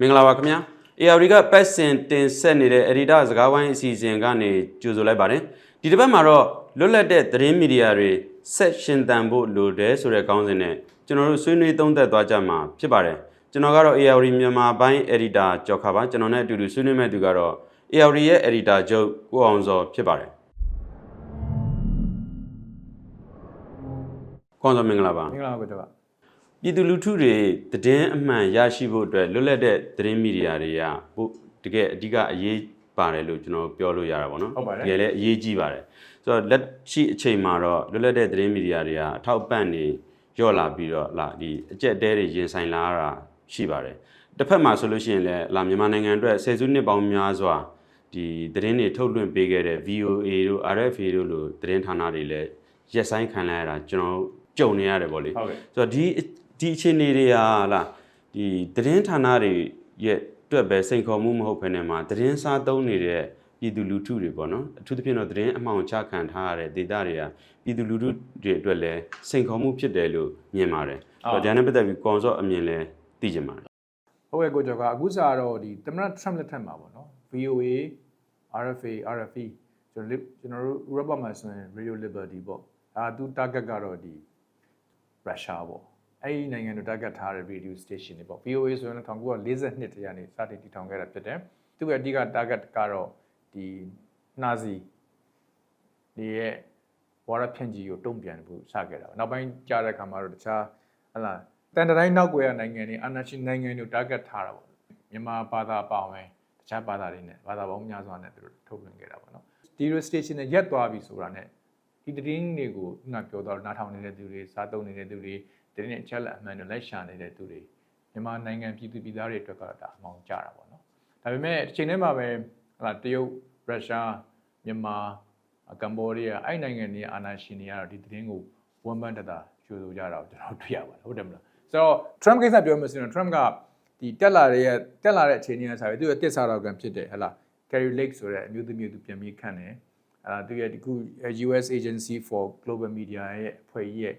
မင်္ဂလာပါခင်ဗျာ ARD ကပတ်စင်တင်ဆက်နေတဲ့ editor စကားဝိုင်းအစီအစဉ်ကနေကြိုဆိုလိုက်ပါတယ်ဒီတစ်ပတ်မှာတော့လွတ်လပ်တဲ့သတင်းမီဒီယာတွေဆက်ရှင်သန်ဖို့လိုတယ်ဆိုတဲ့ခေါင်းစဉ်နဲ့ကျွန်တော်တို့ဆွေးနွေးသုံးသပ်သွားကြမှာဖြစ်ပါတယ်ကျွန်တော်ကတော့ ARD မြန်မာပိုင်း editor ကျော်ခါပါကျွန်တော်နဲ့အတူတူဆွေးနွေးမဲ့သူကတော့ ARD ရဲ့ editor ချုပ်ကိုအောင်စောဖြစ်ပါတယ်ကောင်းစောမင်္ဂလာပါမင်္ဂလာပါကွာ ပြည်သူလူထုတွေသတင်းအမှန်ရရှိဖို့အတွက်လွတ်လပ်တဲ့သတင်းမီဒီယာတွေကပို့တကယ်အဓိကအရေးပါတယ်လို့ကျွန်တော်ပြောလို့ရတာပေါ့နော်ဟုတ်ပါတယ်တကယ်လည်းအရေးကြီးပါတယ်ဆိုတော့လက်ရှိအချိန်မှာတော့လွတ်လပ်တဲ့သတင်းမီဒီယာတွေကအထောက်ပံ့နေရော့လာပြီးတော့လာဒီအကျက်တဲတွေရင်ဆိုင်လာရတာရှိပါတယ်တစ်ဖက်မှာဆိုလို့ရှိရင်လည်းလာမြန်မာနိုင်ငံအတွက်ဆယ်စုနှစ်ပေါင်းများစွာဒီသတင်းတွေထုတ်လွှင့်ပေးခဲ့တဲ့ VOA တို့ RFA တို့လိုသတင်းဌာနတွေလည်းရက်ဆိုင်ခံလိုက်ရတာကျွန်တော်ကြုံနေရတယ်ပေါ့လေဟုတ်ကဲ့ဆိုတော့ဒီ ဒီအခြေအနေတွေဟာလာဒီသတင်းဌာနတွေရဲ့အတွက်ပဲစိန်ခေါ်မှုမဟုတ်ဘဲနဲ့မှာသတင်းစားသုံးနေတဲ့ပြည်သူလူထုတွေပေါ့နော်အထူးသဖြင့်တော့သတင်းအမှောင်ချခံထားရတဲ့ဒေသတွေကပြည်သူလူထုတွေအတွက်လည်းစိန်ခေါ်မှုဖြစ်တယ်လို့မြင်ပါတယ်ဆိုတော့ဒါနဲ့ပတ်သက်ပြီးကွန်ဆော့အမြင်လည်းသိကြပါတယ်ဟုတ်ကဲ့ကိုကျော်ကအခုစားတော့ဒီသမ္မတ Trump လက်ထက်မှာပေါ့နော် VOA RFA RFE ကျွန်တော်ကျွန်တော်တို့ Europe မှာဆိုရင် Radio Liberty ပေါ့အာသူ target ကတော့ဒီ Russia ပေါ့ အဲ့ဒီနိုင်ငံတို့ target ထားတဲ့ radio station တွေပေါ့ VOA ဆိုရင်1942တည်းကနေစတင်တည်ထောင်ခဲ့တာဖြစ်တယ်သူ့ရဲ့အဓိက target ကတော့ဒီနာဇီဒီရဲ့ဝါရဖြန့်ကြီးကိုတုံ့ပြန်ဖို့စခဲ့တာပေါ့နောက်ပိုင်းကြားတဲ့အခါမှာတော့တခြားဟလာတန်တတိုင်းနောက်ွယ်ရနိုင်ငံတွေအာဏာရှင်နိုင်ငံတွေ target ထားတာပေါ့မြန်မာဘာသာအပါဝင်တခြားဘာသာတွေနဲ့ဘာသာပေါင်းများစွာနဲ့သူတို့ထုတ်လွှင့်ခဲ့တာပေါ့နော်ဒီ radio station နဲ့ရက်သွားပြီဆိုတာနဲ့ဒီသတင်းတွေကိုခုနပြောတော့နားထောင်နေတဲ့သူတွေစားသုံးနေတဲ့သူတွေ သတင်းနဲ့အချက်လက်အမှန်တွေလိုက်ရှာနေတဲ့သူတွေမြန်မာနိုင်ငံပြည်သူပြည်သားတွေအတွက်ကတော့ဒါအမောင်ကြတာပေါ့နော်ဒါပေမဲ့တစ်ချိန်တည်းမှာပဲဟလာတရုတ်ရုရှားမြန်မာကမ္ဘောဒီးယားအဲ့နိုင်ငံတွေအာဏာရှင်တွေကတော့ဒီသတင်းကိုဝန်ပန်းတတာကျိုးဆိုကြတာကိုကျွန်တော်တွေ့ရပါတယ်ဟုတ်တယ်မလားဆိုတော့ Trump ကိစ္စပြောမှဆိုရင် Trump ကဒီတက်လာတဲ့တက်လာတဲ့အချိန်ကြီးနဲ့ဆိုပြီးသူရဲ့တစ်စားတော်ကံဖြစ်တယ်ဟလာ Carrie Lake ဆိုတဲ့အမျိုးသမီးသူပြန်ပြီးခန့်တယ်အဲသူရဲ့ဒီခု US Agency for Global Media ရဲ့အဖွဲ့ကြီးရဲ့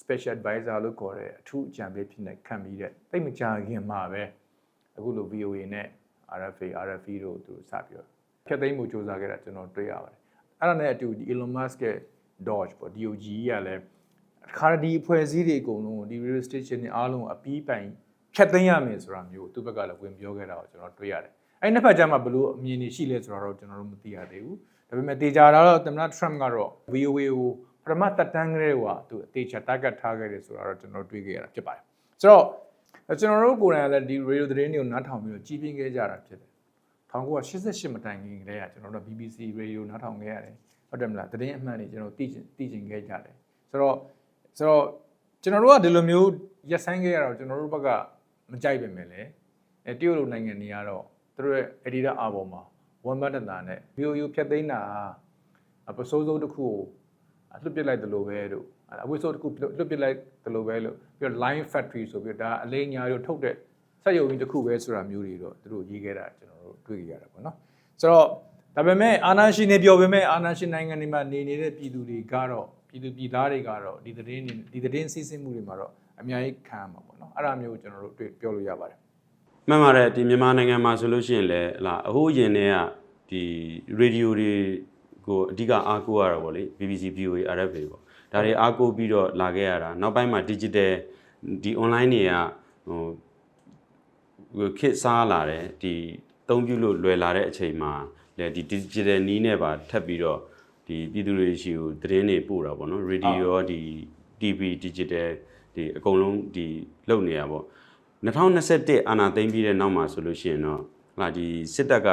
special advisor လို့ခေါ်တဲ့အထူးအကြံပေးဖြစ်နေခံပြီးတဲ့တိတ်မကြခင်မှာပဲအခုလို VOA နဲ့ RFA RFE တို့သူစပြီးတော့ဖြတ်သိမ်းမှုစ조사ခဲ့တာကျွန်တော်တွေ့ရပါတယ်အဲ့ဒါနဲ့အတူဒီ Elon Musk ရဲ့ Doge ပေါ့ DOG ကြီးကလည်းခါဒီအဖွဲ့အစည်းတွေအကုန်လုံးဒီ radio station တွေအားလုံးအပီးပိုင်ဖြတ်သိမ်းရမယ်ဆိုတာမျိုးသူ့ဘက်ကလည်းဝင်ပြောခဲ့တာကိုကျွန်တော်တွေ့ရတယ်အဲ့နှစ်ဖက်ကြားမှာဘလို့အမြင်တွေရှိလဲဆိုတော့ကျွန်တော်တို့မသိရသေးဘူးဒါပေမဲ့တေချာတာတော့သမ္မတ Trump ကတော့ VOA ကို ပထမတက်တန်းကလေးကသူအသေးချာ target ထားခဲ့တယ်ဆိုတာတော့ကျွန်တော်တွေ့ခဲ့ရတာဖြစ်ပါတယ်ဆိုတော့ကျွန်တော်တို့ကိုယ်တိုင်ကလည်းဒီ radio သတင်းတွေကိုနားထောင်ပြီးတော့ကြီးပြင်းခဲ့ကြတာဖြစ်တယ်1988မတိုင်ခင်ကလေးကကျွန်တော်တို့ BBC radio နားထောင်ခဲ့ရတယ်ဟုတ်တယ်မလားသတင်းအမှန်တွေကျွန်တော်သိချင်သိချင်ခဲ့ကြတယ်ဆိုတော့ဆိုတော့ကျွန်တော်တို့ကဒီလိုမျိုးရက်ဆိုင်ခဲ့ရတော့ကျွန်တော်တို့ဘက်ကမကြိုက်ပါမယ်လေအဲတရုတ်လိုနိုင်ငံတွေကတော့သူတို့ရဲ့ editor အာဘော်မှာဝန်ဘတ်တတာနဲ့ VOU ဖြတ်သိမ်းတာအပစိုးစိုးတစ်ခုကို လွတ်ပစ်လိုက်တယ်လို့ပဲတို့အဝိဆိုးတစ်ခုလွတ်ပစ်လိုက်တယ်လို့ပဲလို့ပြီးတော့ line factory ဆိုပြီးတော့ဒါအလေးညာတို့ထုတ်တဲ့စက်ရုံကြီးတစ်ခုပဲဆိုတာမျိုးတွေတော့သူတို့ရေးခဲ့တာကျွန်တော်တို့တွေ့ကြရတာပေါ့နော်ဆိုတော့ဒါပေမဲ့အာနာရှင်တွေပြောပေမဲ့အာနာရှင်နိုင်ငံတွေမှာနေနေတဲ့ပြည်သူတွေကတော့ပြည်သူပြည်သားတွေကတော့ဒီသတင်းတွေဒီသတင်းစီးဆင်းမှုတွေမှာတော့အများကြီးခံရမှာပေါ့နော်အဲ့ဒါမျိုးကိုကျွန်တော်တို့တွေ့ပြောလို့ရပါတယ်မှန်ပါတယ်ဒီမြန်မာနိုင်ငံမှာဆိုလို့ရှိရင်လည်းဟလာအဟိုးရင်တွေကဒီရေဒီယိုတွေ ကိုအဓိကအားကိုးရတာပေါ့လေ BBC VOA RFA ပေါ့ဒါတွေအားကိုးပြီးတော့လာခဲ့ရတာနောက်ပိုင်းမှာ digital ဒီ online တွေကဟိုဟိုခစ်စားလာတယ်ဒီအသုံးပြုလို့လွယ်လာတဲ့အချိန်မှာလေဒီ digital နီးနဲ့ပါထပ်ပြီးတော့ဒီပြည်သူတွေရှိကိုသတင်းတွေပို့တာပေါ့နော် radio ရောဒီ TV digital ဒီအကုန်လုံးဒီလုပ်နေရပေါ့2021အာဏာသိမ်းပြီးတဲ့နောက်မှာဆိုလို့ရှိရင်တော့ဟလာဒီစစ်တပ်က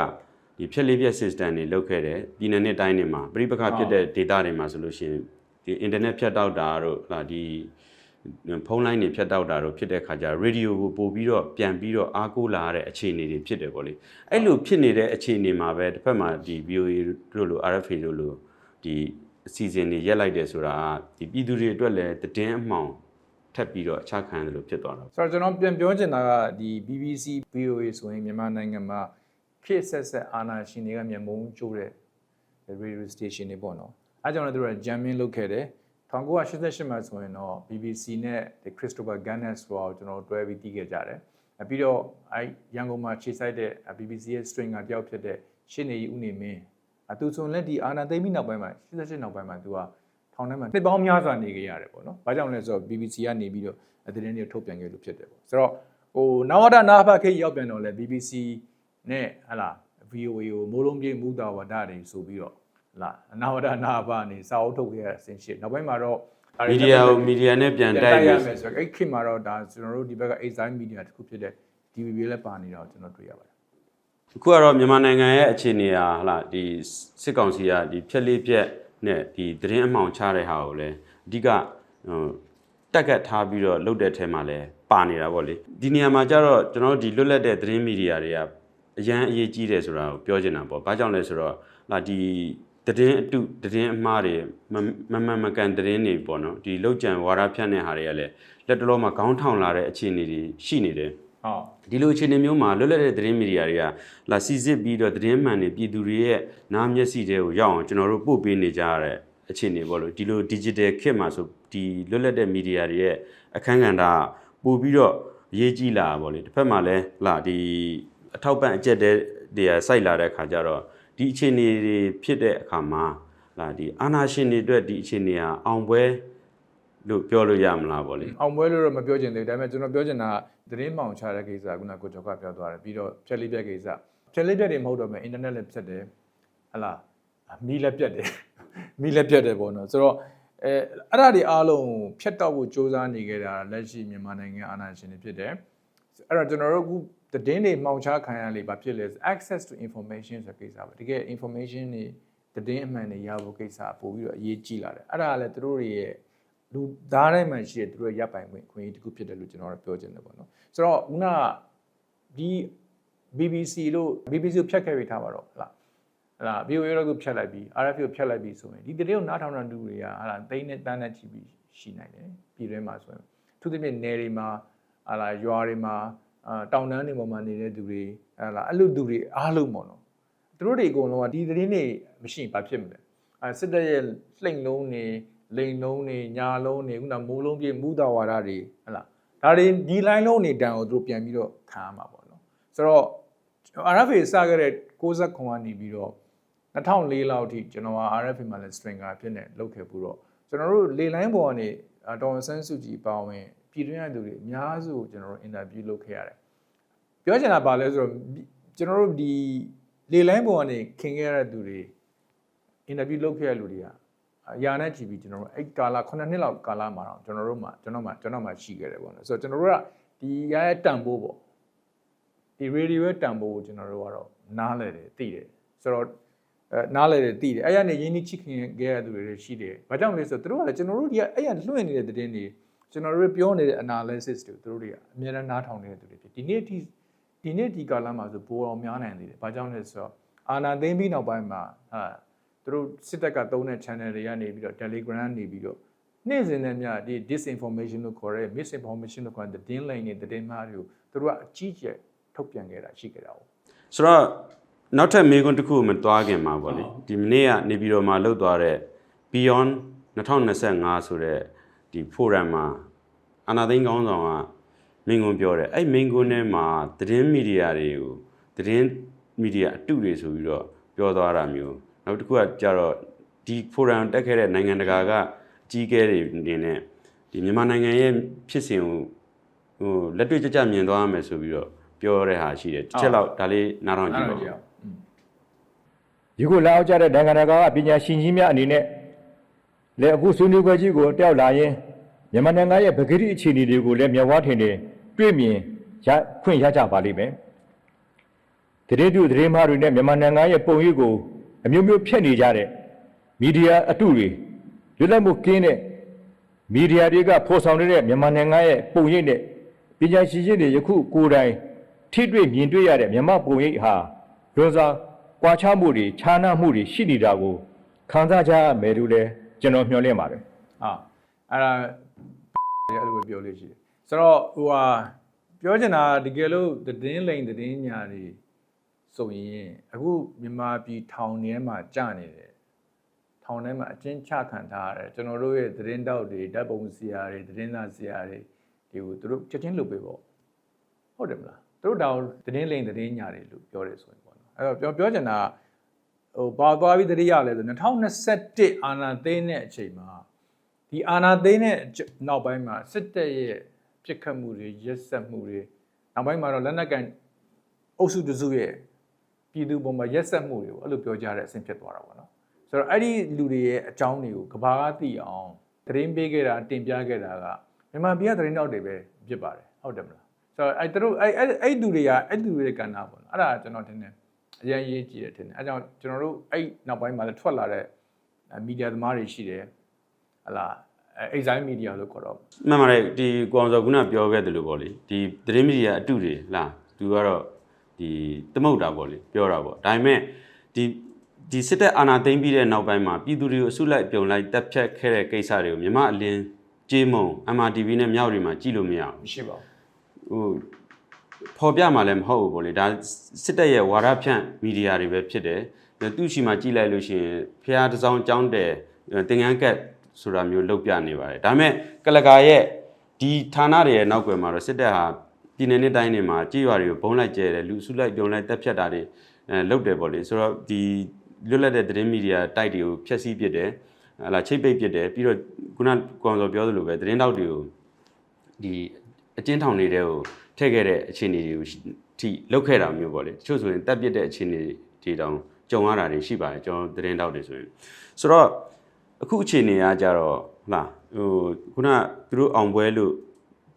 ဒီဖြက်လေးပြက် system တွေလုပ်ခဲ့တယ်ပြည်내နဲ့တိုင်းတွေမှာပြိပခဖြစ်တဲ့ data တွေမှာဆိုလို့ရှိရင်ဒီ internet ဖြတ်တောက်တာတို့ဟလာဒီဖုန်းလိုင်းတွေဖြတ်တောက်တာတို့ဖြစ်တဲ့ခါကျ radio ကိုပို့ပြီးတော့ပြန်ပြီးတော့အားကိုးလာရတဲ့အခြေအနေတွေဖြစ်တယ်ပေါ့လေအဲ့လိုဖြစ်နေတဲ့အခြေအနေမှာပဲတစ်ဖက်မှာဒီ VOA တို့လို RFA တို့လိုဒီအစီအစဉ်တွေရက်လိုက်တယ်ဆိုတာကဒီပြည်သူတွေအတွက်လည်းတည်င်းအမှောင်ထပ်ပြီးတော့အခြားခံတယ်လို့ဖြစ်သွားတာဆိုတော့ကျွန်တော်ပြန်ပြောချင်တာကဒီ BBC VOA ဆိုရင်မြန်မာနိုင်ငံမှာ ခေတ်ဆက်ဆက်အာဏာရှင်တွေကမျက်မုံကျိုးတဲ့ radio station တွေပေါ့နော်အဲကြောင့်လည်းသူတို့က jamming လုပ်ခဲ့တယ်1988မှာဆိုရင်တော့ BBC နဲ့ Christopher Gunness ဆိုတော့ကျွန်တော်တို့တွဲပြီးတည်ခဲ့ကြတယ်အဲပြီးတော့အဲရန်ကုန်မှာခြေဆိုင်တဲ့ BBC ရဲ့ stringer တယောက်ဖြစ်တဲ့ရှင်းနေကြီးဦးနေမင်းအသူဆိုလက်ဒီအာနာသိမ့်ပြီးနောက်ပိုင်းမှာ88နောက်ပိုင်းမှာသူကထောင်ထဲမှာနှစ်ပေါင်းများစွာနေကြရတယ်ပေါ့နော်။ဘာကြောင့်လဲဆိုတော့ BBC ကနေပြီးတော့သတင်းတွေထုတ်ပြန်ခဲ့လို့ဖြစ်တယ်ပေါ့။ဆိုတော့ဟိုနဝဒနာဖခေတ်ရောက်ပြန်တော့လဲ BBC နဲ့ဟလာ VOA ကိုမိုးလုံးပြေးမူတာဝဒတွေဆိုပြီးတော့ဟလာနဝဒနာဖနေစာအုပ်ထုတ်ခဲ့ရတဲ့အဆင့်ရှိနောက်ပိုင်းမှာတော့မီဒီယာကိုမီဒီယာနဲ့ပြန်တိုက်ရပြီးမယ်ဆိုတော့အဲ့ခေတ်မှာတော့ဒါကျွန်တော်တို့ဒီဘက်က exile media တစ်ခုဖြစ်တဲ့ DVB လည်းပါနေတာကိုကျွန်တော်တွေ့ရပါတယ်အခုကတော့မြန်မာနိုင်ငံရဲ့အခြေအနေဟာဟလာဒီစစ်ကောင်စီကဒီဖြက်လေးဖြက်နဲ့ဒီသတင်းအမှောင်ချတဲ့ဟာကိုလည်းအဓိကဟိုတက်ကတ်ထားပြီးတော့လုပ်တဲ့ထဲမှာလည်းပါနေတာပေါ့လေဒီနေရာမှာကျတော့ကျွန်တော်တို့ဒီလွတ်လပ်တဲ့သတင်းမီဒီယာတွေက အရန်အရေးကြီးတယ်ဆိုတာကိုပြောချင်တာပေါ့ဘာကြောင့်လဲဆိုတော့လာဒီသတင်းအတုသတင်းအမှားတွေမမမမကန်သတင်းတွေပေါ့နော်ဒီလောက်ကြံဝါဒဖြန့်တဲ့ဟာတွေကလည်းလက်တလုံးမှာခေါင်းထောင်လာတဲ့အခြေအနေတွေရှိနေတယ်ဟုတ်ဒီလိုအခြေအနေမျိုးမှာလွတ်လပ်တဲ့သတင်းမီဒီယာတွေကလာစီစစ်ပြီးတော့သတင်းမှန်တွေပြည်သူတွေရဲ့နားမျက်စိတွေကိုရောက်အောင်ကျွန်တော်တို့ပို့ပေးနေကြရတဲ့အခြေအနေပေါ့လို့ဒီလို digital ခေတ်မှာဆိုဒီလွတ်လပ်တဲ့မီဒီယာတွေရဲ့အခန်းကဏ္ဍပို့ပြီးတော့အရေးကြီးလာတာပေါ့လေတစ်ဖက်မှာလည်းလာဒီ အထောက်ပံ့အကျက်တဲ့တွေကစိုက်လာတဲ့ခါကျတော့ဒီအခြေအနေတွေဖြစ်တဲ့အခါမှာလာဒီအာနာရှင်တွေအတွက်ဒီအခြေအနေဟာအောင်ပွဲလို့ပြောလို့ရမလားပေါ့လေအောင်ပွဲလို့တော့မပြောချင်သေးဘူးဒါပေမဲ့ကျွန်တော်ပြောချင်တာကသတင်းမှောင်ချတဲ့ကိစ္စကခုနကကိုကျော်ကပြောသွားတယ်ပြီးတော့ဖြက်လေးပြက်ကိစ္စဖြက်လေးပြက်တွေမဟုတ်တော့မယ်အင်တာနက်လည်းဖြတ်တယ်ဟလာမီးလည်းပြတ်တယ်မီးလည်းပြတ်တယ်ပေါ့နော်ဆိုတော့အဲအဲ့ဒါတွေအားလုံးဖြတ်တောက်ဖို့စ조사နေကြတာလက်ရှိမြန်မာနိုင်ငံအာဏာရှင်တွေဖြစ်တယ်အဲ့တော့ကျွန်တော်တို့အခု သတင်းတွေမှောင်ချခံရလေဘာဖြစ်လဲဆို access to information ဆိုတဲ့ကိစ္စပဲတကယ် information တွေသတင်းအမှန်တွေရဖို့ကိစ္စပို့ပြီးတော့အရေးကြီးလာတယ်အဲ့ဒါကလည်းသူတို့တွေရဲ့လူသားတိုင်းမှာရှိတဲ့သူတို့ရဲ့ရပ်ပိုင်ခွင့်ခွင့်အရေးတစ်ခုဖြစ်တယ်လို့ကျွန်တော်တို့ပြောချင်တယ်ပေါ့နော်ဆိုတော့ခုနကဒီ BBC လို့ BBC ကိုဖြတ်ခဲ့ပြီးထားပါတော့ဟလားဟလား VOA တော့ကိုဖြတ်လိုက်ပြီး RFA ကိုဖြတ်လိုက်ပြီးဆိုရင်ဒီတရေကိုနားထောင်တဲ့လူတွေကဟလားတိန်းနဲ့တန်းနဲ့ချီပြီးရှိနိုင်တယ်ပြည်တွင်းမှာဆိုရင်သူသဖြင့်နယ်တွေမှာဟလားရွာတွေမှာ အာတောင်တန်းတွေပေါ်မှာနေတဲ့သူတွေဟလားအဲ့လိုသူတွေအားလုံးပေါ့နော်သူတို့တွေအကုန်လုံးကဒီသတင်းတွေမရှိရင်ဘာဖြစ်မလဲအဲစစ်တပ်ရဲ့လှိမ့်လုံးတွေလိန်လုံးနေညာလုံးနေခုနမိုးလုံးပြေမူတာဝါဒတွေဟလာဒါတွေဒီ line လုံးနေတန်ကိုသူတို့ပြန်ပြီးတော့ခံရမှာပေါ့နော်ဆိုတော့ RFA စခဲ့တဲ့69ကနေပြီးတော့2004လောက်အထိကျွန်တော်က RFA မှာလည်း stringer ဖြစ်နေလုပ်ခဲ့ပြီးတော့ကျွန်တော်တို့လေ line ပေါ်ကနေတော်ဆန်းစုကြည်ပါဝင် ပြည်တွင်းရသူတွေအများစုကိုကျွန်တော်တို့ interview လုပ်ခဲ့ရတယ်ပြောချင်တာပါလဲဆိုတော့ကျွန်တော်တို့ဒီလေ line ပေါ်ကနေခင်ခဲ့ရတဲ့သူတွေ interview လုပ်ခဲ့ရတဲ့လူတွေကအရာနဲ့ကြည့်ပြီးကျွန်တော်တို့အဲ့ကာလ9နှစ်လောက်ကာလမှာတော့ကျွန်တော်တို့မှာကျွန်တော်မှကျွန်တော်မှရှိခဲ့တယ်ပေါ့နော်ဆိုတော့ကျွန်တော်တို့ကဒီရရဲ့တန်ဖိုးပေါ့ဒီရေဒီယိုရဲ့တန်ဖိုးကိုကျွန်တော်တို့ကတော့နားလဲတယ်သိတယ်ဆိုတော့အဲနားလဲတယ်သိတယ်အဲ့ရနေရင်းနှီးချစ်ခင်ခဲ့ရသူတွေရှိတယ်ဘာကြောင့်လဲဆိုတော့သူတို့ကလည်းကျွန်တော်တို့ဒီကအဲ့ရလွှင့်နေတဲ့သတင်းတွေ ကျွန်တော်တို့ပြောနေတဲ့ analysis တွေသူတို့တွေကအများအားနားထောင်နေတဲ့သူတွေဖြစ်ဒီနေ့ဒီဒီနေ့ဒီကာလမှာဆိုပိုအောင်များနိုင်သေးတယ်ဘာကြောင့်လဲဆိုတော့အာနာသိမ့်ပြီးနောက်ပိုင်းမှာဟာသူတို့စစ်တပ်ကသုံးတဲ့ channel တွေကနေပြီးတော့ Telegram နေပြီးတော့နေ့စဉ်နဲ့မြဒီ disinformation လို့ခေါ်တဲ့ misinformation လို့ခေါ်တဲ့သတင်းလိမ်တွေသတင်းမှားတွေကိုသူတို့ကအကြီးကျယ်ထုတ်ပြန်ခဲ့တာရှိခဲ့တာ哦ဆိုတော့နောက်ထပ်မေးခွန်းတစ်ခုကိုမသွားခင်မှာပေါ့လေဒီမနေ့ကနေပြီးတော့မှလှုပ်သွားတဲ့ Beyond 2025ဆိုတဲ့ဒီ forum မှာ အာနာသိန်းကောင်းဆောင်ကမင်းကွန်းပြောတယ်အဲ့မင်းကွန်းထဲမှာသတင်းမီဒီယာတွေကိုသတင်းမီဒီယာအတုတွေဆိုပြီးတော့ပြောသွားတာမျိုးနောက်တစ်ခုကကြတော့ဒီ forum တက်ခဲ့တဲ့နိုင်ငံတကာကအကြီးအကဲတွေအနေနဲ့ဒီမြန်မာနိုင်ငံရဲ့ဖြစ်စဉ်ကိုဟိုလက်တွေ့ကြကြမြင်သွားရမယ်ဆိုပြီးတော့ပြောတဲ့ဟာရှိတယ်တစ်ချက်လောက်ဒါလေးနားထောင်ကြည့်ပါဦးဒီကိုလာအောင်ကြတဲ့နိုင်ငံတကာကပညာရှင်ကြီးများအနေနဲ့လည်းအခုဆွေးနွေးပွဲကြီးကိုတက်ရောက်လာရင် မြန်မာနိုင်ငံရဲ့ပဂတိအခြေအနေတွေကိုလည်းမျက်ဝါးထင်ထင်တွေ့မြင်ရခွင့်ရကြပါလိမ့်မယ်။တရေတုတရေမားတွေနဲ့မြန်မာနိုင်ငံရဲ့ပုံရိပ်ကိုအမျိုးမျိုးဖျက်နေကြတဲ့မီဒီယာအတုတွေလွတ်လပ်မှုကင်းတဲ့မီဒီယာတွေကဖော်ဆောင်နေတဲ့မြန်မာနိုင်ငံရဲ့ပုံရိပ်နဲ့ပညာရှင်ကြီးတွေယခုကိုယ်တိုင်ထိတွေ့မြင်တွေ့ရတဲ့မြန်မာပုံရိပ်ဟာလွန်စွာကွာခြားမှုတွေခြားနားမှုတွေရှိနေတာကိုခံစားကြရမယ်လို့လည်းကျွန်တော်မျှော်လင့်ပါတယ်အာအဲ့ဒါ အဲ့လိုပဲပြောလို့ရှိတယ်ဆိုတော့ဟိုဟာပြောချင်တာတကယ်လို့သတင်းလိမ်သတင်းညာတွေဆိုရင်အခုမြန်မာပြည်ထောင်ထဲမှာကြာနေတယ်ထောင်ထဲမှာအကျဉ်းချခံထားရတယ်ကျွန်တော်တို့ရဲ့သတင်းတောက်တွေဓာတ်ပုံဆရာတွေသတင်းစာဆရာတွေဒီကိုသူတို့ချက်ချင်းလုပ်ပေးပေါ့ဟုတ်တယ်မလားသူတို့ဒါကိုသတင်းလိန်သတင်းညာတွေလို့ပြောတယ်ဆိုရင်ပေါ့နော်အဲ့တော့ပြောပြောချင်တာဟိုပါသွားပြီးတတိယလဲဆို2021အာနာသိန်းတဲ့အချိန်မှာ ဒီအာနာသိန်းတဲ့နောက်ပိုင်းမှာစစ်တပ်ရဲ့ပြစ်ခတ်မှုတွေရက်စက်မှုတွေနောက်ပိုင်းမှာတော့လက်နက်ကန်အုပ်စုတစုရဲ့ပြည်သူပေါ်မှာရက်စက်မှုတွေကိုအဲ့လိုပြောကြတဲ့အဆင့်ဖြစ်သွားတာပေါ့နော်ဆိုတော့အဲ့ဒီလူတွေရဲ့အကြောင်းတွေကိုကဘာကသိအောင်သတင်းပေးခဲ့တာတင်ပြခဲ့တာကမြန်မာပြည်ကသတင်းတောက်တွေပဲဖြစ်ပါတယ်ဟုတ်တယ်မလားဆိုတော့အဲ့သူတို့အဲ့အဲ့အဲ့သူတွေကအဲ့သူတွေရဲ့ကဏ္ဍပေါ့နော်အဲ့ဒါကျွန်တော်ထင်တယ်အရင်ရေးကြည့်တယ်ထင်တယ်အဲကြောင့်ကျွန်တော်တို့အဲ့နောက်ပိုင်းမှာလည်းထွက်လာတဲ့မီဒီယာသမားတွေရှိတယ် ဟလာအဲ exile media လို့ခေါ်တော့မှန်ပါတယ်ဒီကိုအောင်စောခုနပြောခဲ့တယ်လို့ပေါ့လေဒီသတင်းမီဒီယာအတုတွေလားသူကတော့ဒီသမုတ်တာပေါ့လေပြောတာပေါ့ဒါပေမဲ့ဒီဒီစစ်တပ်အာဏာသိမ်းပြီးတဲ့နောက်ပိုင်းမှာပြည်သူတွေကိုအစုလိုက်ပြုံလိုက်တပ်ဖြတ်ခဲ့တဲ့ကိစ္စတွေကိုမြမအလင်းကြေးမုံ MRTV နဲ့မြောက်တွေမှာကြည့်လို့မရဘူးမရှိပါဘူးဟိုဖော်ပြမှာလည်းမဟုတ်ဘူးပေါ့လေဒါစစ်တပ်ရဲ့ဝါဒဖြန့်မီဒီယာတွေပဲဖြစ်တယ်သူ့ရှိမှကြည့်လိုက်လို့ရှိရင်ဖះတစ်စောင်းကြောင်းတယ်တင်ငန်းကတ် ဆိုတာမျိုးလောက်ပြနေပါတယ်ဒါပေမဲ့ကလကာရဲ့ဒီဌာနတွေရဲ့နောက်ွယ်မှာတော့စစ်တပ်ဟာပြည်내နဲ့တိုင်းတွေမှာကြေးရွာတွေကိုဘုံလိုက်ကျဲတယ်လူစုလိုက်ပြုံလိုက်တက်ဖြတ်တာတွေအဲလုပ်တယ်ပေါ့လေဆိုတော့ဒီလွတ်လပ်တဲ့သတင်းမီဒီယာတိုက်တွေကိုဖျက်ဆီးပစ်တယ်ဟလာချိတ်ပိတ်ပစ်တယ်ပြီးတော့ခုနကောင်စောပြောသလိုပဲသတင်းတောက်တွေကိုဒီအကျဉ်းထောင်နေတဲ့ကိုထည့်ခဲ့တဲ့အခြေအနေတွေကိုထိလောက်ခဲ့တာမျိုးပေါ့လေတချို့ဆိုရင်တက်ပစ်တဲ့အခြေအနေတွေတောင်ကြုံရတာတွေရှိပါတယ်ကျွန်တော်သတင်းတောက်တွေဆိုရင်ဆိုတော့ အခုအခြေအနေကကြတော့ဟလာဟိုခုနသူတို့အောင်ပွဲလို့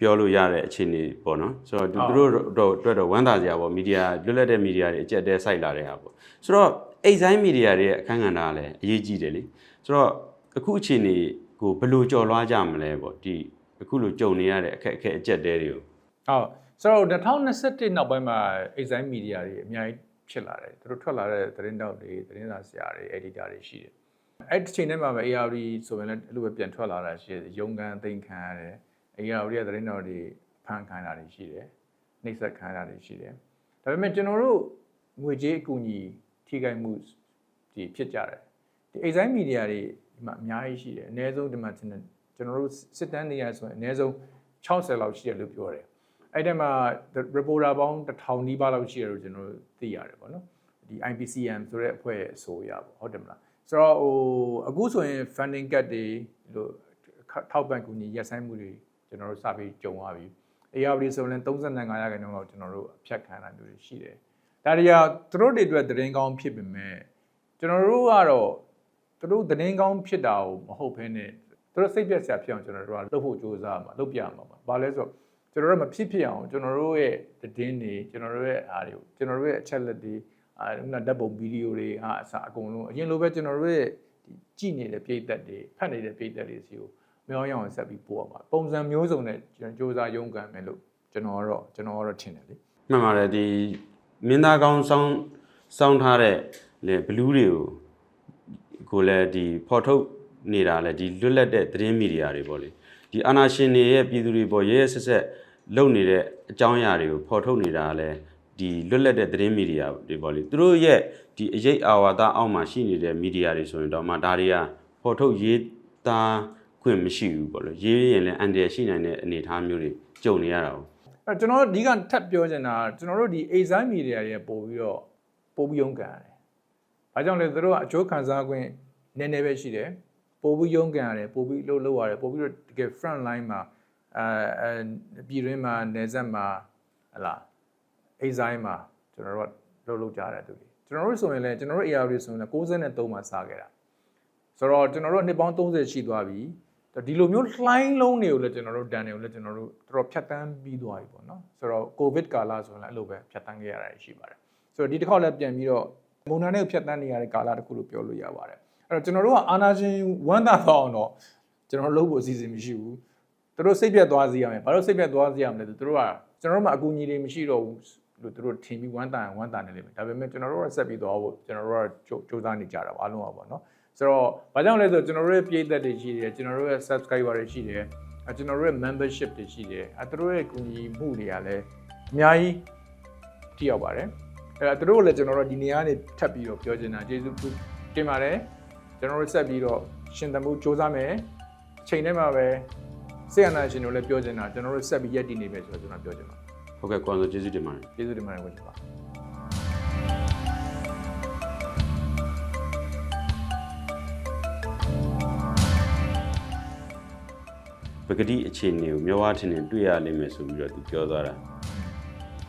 ပြောလို့ရတဲ့အခြေအနေပေါ့နော်ဆိုတော့သူသူတို့တော့အတွက်တော့ဝမ်းသာစရာပေါ့မီဒီယာလွတ်လပ်တဲ့မီဒီယာတွေအကြက်တဲစိုက်လာတဲ့ဟာပေါ့ဆိုတော့အိတ်ဆိုင်မီဒီယာတွေရဲ့အခန်းကဏ္ဍကလည်းအရေးကြီးတယ်လေဆိုတော့အခုအခြေအနေကိုဘယ်လိုကြော်လွှားကြမလဲပေါ့ဒီအခုလိုကြုံနေရတဲ့အခက်အခဲအကျက်တဲတွေကိုဟုတ်ဆိုတော့2021နောက်ပိုင်းမှာ exile media တွေအများကြီးဖြစ်လာတယ်သူတို့ထွက်လာတဲ့သတင်းတောက်တွေသတင်းစာဆရာတွေ editor တွေရှိတယ် အဲ့ဒီချိန်ထဲမှာပဲ AR ဆိုရင်လည်းအဲ့လိုပဲပြန်ထွက်လာတာရှိတယ်ရုံကန်သိမ်းခံရတယ် AR ရဲ့သတင်းတောက်တွေဖန်ခံတာတွေရှိတယ်နှိပ်စက်ခံတာတွေရှိတယ်ဒါပေမဲ့ကျွန်တော်တို့ငွေကြေးအကူအညီထိခိုက်မှုဒီဖြစ်ကြတယ်ဒီ exile media တွေဒီမှာအများကြီးရှိတယ်အနည်းဆုံးဒီမှာကျွန်တော်တို့စစ်တမ်းနေရဆိုရင်အနည်းဆုံး60လောက်ရှိတယ်လို့ပြောတယ်အဲ့ဒီမှာ reporter ပေါင်း1000နီးပါးလောက်ရှိတယ်လို့ကျွန်တော်တို့သိရတယ်ပေါ့နော်ဒီ IPCM ဆိုတဲ့အဖွဲ့ရဲ့အဆိုအရပေါ့ဟုတ်တယ်မလား ဆိုတော့ဟိုအခုဆိုရင် funding cut တွေလို့ထောက်ပံ့ကူညီရက်ဆိုင်မှုတွေကျွန်တော်တို့စပြီးကြုံရပြီ ARD ဆိုရင်35ရာခိုင်နှုန်းလောက်ကျွန်တော်တို့အဖြတ်ခံတာမျိုးတွေရှိတယ်ဒါတွေကသူတို့တွေအတွက်သတင်းကောင်းဖြစ်ပေမဲ့ကျွန်တော်တို့ကတော့သူတို့သတင်းကောင်းဖြစ်တာကိုမဟုတ်ဘဲနဲ့သူတို့စိတ်ပြက်စရာဖြစ်အောင်ကျွန်တော်တို့ကလုပ်ဖို့ကြိုးစားမှာလုပ်ပြမှာပါ။ဘာလဲဆိုတော့ကျွန်တော်တို့မဖြစ်ဖြစ်အောင်ကျွန်တော်တို့ရဲ့သတင်းတွေကျွန်တော်တို့ရဲ့အားတွေကိုကျွန်တော်တို့ရဲ့အချက်လက်တွေ အာခုနဓာတ်ပုံဗီဒီယိုတွေအာအစအကုန်လုံးအရင်လိုပဲကျွန်တော်တို့ရဲ့ဒီကြည့်နေတဲ့ပြည်သက်တွေဖတ်နေတဲ့ပြည်သက်တွေစီကိုမျောရအောင်ဆက်ပြီးပို့ရမှာပုံစံမျိုးစုံနဲ့ကျွန်တော်စ조사ရုံးကန်မယ်လို့ကျွန်တော်ကတော့ကျွန်တော်ကတော့ထင်တယ်လေမှန်ပါတယ်ဒီမင်းသားကောင်းစောင်းစောင်းထားတဲ့လေဘလူးတွေကိုကိုလည်းဒီဖော်ထုတ်နေတာလေဒီလွတ်လပ်တဲ့သတင်းမီဒီယာတွေပေါ့လေဒီအာနာရှင်တွေရဲ့ပြည်သူတွေပေါ်ရဲရဲဆက်ဆက်လုပ်နေတဲ့အကြောင်းအရာတွေကိုဖော်ထုတ်နေတာလည်း ဒီလွတ်လပ်တဲ့သတင်းမီဒီယာတွေပေါ့လေသူတို့ရဲ့ဒီအရေးအာဝါဒအောက်မှာရှိနေတဲ့မီဒီယာတွေဆိုရင်တော့မှဒါတွေကဖော်ထုတ်ရေးသားခွင့်မရှိဘူးပေါ့လေရေးရင်လည်းအန်တရာယ်ရှိနိုင်တဲ့အနေအထားမျိုးတွေကြုံနေရတာပေါ့အဲကျွန်တော်တို့ဒီကထပ်ပြောချင်တာကကျွန်တော်တို့ဒီ exam media တွေပို့ပြီးတော့ပို့ပြီးရုံးကန်ရတယ်။ဘာကြောင့်လဲသူတို့ကအကျိုးခံစား권နည်းနည်းပဲရှိတယ်။ပို့ပြီးရုံးကန်ရတယ်ပို့ပြီးလှုပ်လှုပ်ရတယ်ပို့ပြီးတော့တကယ် front line မှာအဲအဲပြည်တွင်းမှာနေဆက်မှာဟလာ exam မှာကျွန်တော်တို့ကလှုပ်လှုပ်ကြရတယ်သူတွေကျွန်တော်တို့ဆိုရင်လည်းကျွန်တော်တို့ AR တွေဆိုရင်လည်း63မှာစခဲ့တာဆိုတော့ကျွန်တော်တို့နှစ်ပေါင်း30ရှိသွားပြီဒီလိုမျိုးလှိုင်းလုံးတွေကိုလည်းကျွန်တော်တို့ဒဏ်တွေကိုလည်းကျွန်တော်တို့တော်တော်ဖြတ်တန်းပြီးသွားပြီပေါ့နော်ဆိုတော့ကိုဗစ်ကာလဆိုရင်လည်းအဲ့လိုပဲဖြတ်တန်းခဲ့ရတာရှိပါတယ်ဆိုတော့ဒီတစ်ခေါက်လည်းပြန်ပြီးတော့မုန်တိုင်းတွေကိုဖြတ်တန်းနေရတဲ့ကာလတစ်ခုလို့ပြောလို့ရပါတယ်အဲ့တော့ကျွန်တော်တို့ကအာနာရှင်ဝမ်းသာတော့အောင်တော့ကျွန်တော်လုပ်ဖို့အစီအစဉ်မရှိဘူးသူတို့စိတ်ပြတ်သွားစေရမယ်ဘာလို့စိတ်ပြတ်သွားစေရမလဲဆိုသူတို့ကကျွန်တော်တို့မှအကူအညီတွေမရှိတော့ဘူး လို့သူတို့ထင်ပြီးဝမ်းသာရင်ဝမ်းသာနေလိမ့်မယ်ဒါပေမဲ့ကျွန်တော်တို့ကဆက်ပြီးသွားဖို့ကျွန်တော်တို့ကစူးစမ်းနေကြတာပါအားလုံးပါပေါ့နော်ဆိုတော့ဘာကြောင့်လဲဆိုတော့ကျွန်တော်တို့ရဲ့ပြည်သက်တွေရှိတယ်ကျွန်တော်တို့ရဲ့ subscriber တွေရှိတယ်အဲကျွန်တော်တို့ရဲ့ membership တွေရှိတယ်အဲသူတို့ရဲ့ကူညီမှုတွေကလည်းအများကြီးထိရောက်ပါတယ်အဲသူတို့ကလည်းကျွန်တော်တို့ဒီနေရာကနေထပ်ပြီးတော့ပြောချင်တာကျေးဇူးတင်ပါတယ်ကျွန်တော်တို့ဆက်ပြီးတော့ရှင်သမှုစူးစမ်းမယ်ချိန်ထဲမှာပဲဆေးရနာရှင်တို့လည်းပြောချင်တာကျွန်တော်တို့ဆက်ပြီးရက်တည်နေမယ်ဆိုတော့ကျွန်တော်ပြောချင်ပါ ဟုတ်ကဲ့ကိုအောင်ဆိုကျေးဇူးတင်ပါတယ်ကျေးဇူးတင်ပါတယ်ကိုချစ်ပါပဂတိအခြေအနေကိုမျက်ဝါးထင်ထင်တွေ့ရလိမ့်မယ်ဆိုပြီးတော့သူပြောသွားတာ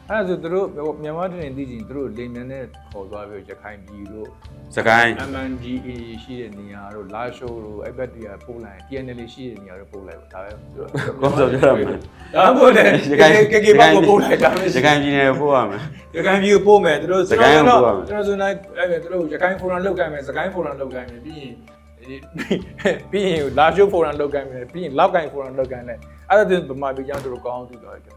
အဲ့ဒါဆိုသူတို့မြန်မာတိုင်းသိချင်းသူတို့လိမ်မြန်နဲ့ခေါ်သွားပြီးရခိုင်ပြည်တို့စကိုင်း MNGA ရှိတဲ့နေရာတို့လာရှိုးတို့အဲ့ဘက်တွေကပို့လိုက် TNL ရှိတဲ့နေရာတို့ပို့လိုက်ပါဒါပဲကောင်းဆိုပြောရမယ်ဒါပို့တယ်ရခိုင်ကေကေဘက်ကိုပို့လိုက်တာပဲရခိုင်ပြည်နယ်ကိုပို့ရမယ်ရခိုင်ပြည်ကိုပို့မယ်သူတို့စကိုင်းကိုပို့ရမယ်ကျွန်တော်ဆိုနိုင်အဲ့သူတို့ရခိုင်ဖိုရမ်လောက်ကိုင်းမယ်စကိုင်းဖိုရမ်လောက်ကိုင်းမယ်ပြီးရင်ပြီးရင်လာရှိုးဖိုရမ်လောက်ကိုင်းမယ်ပြီးရင်လောက်ကိုင်းဖိုရမ်လောက်ကိုင်းလဲအဲ့ဒါသူဗမာပြည်ကြောင့်သူတို့ကောင်းအောင်သိသွားတယ်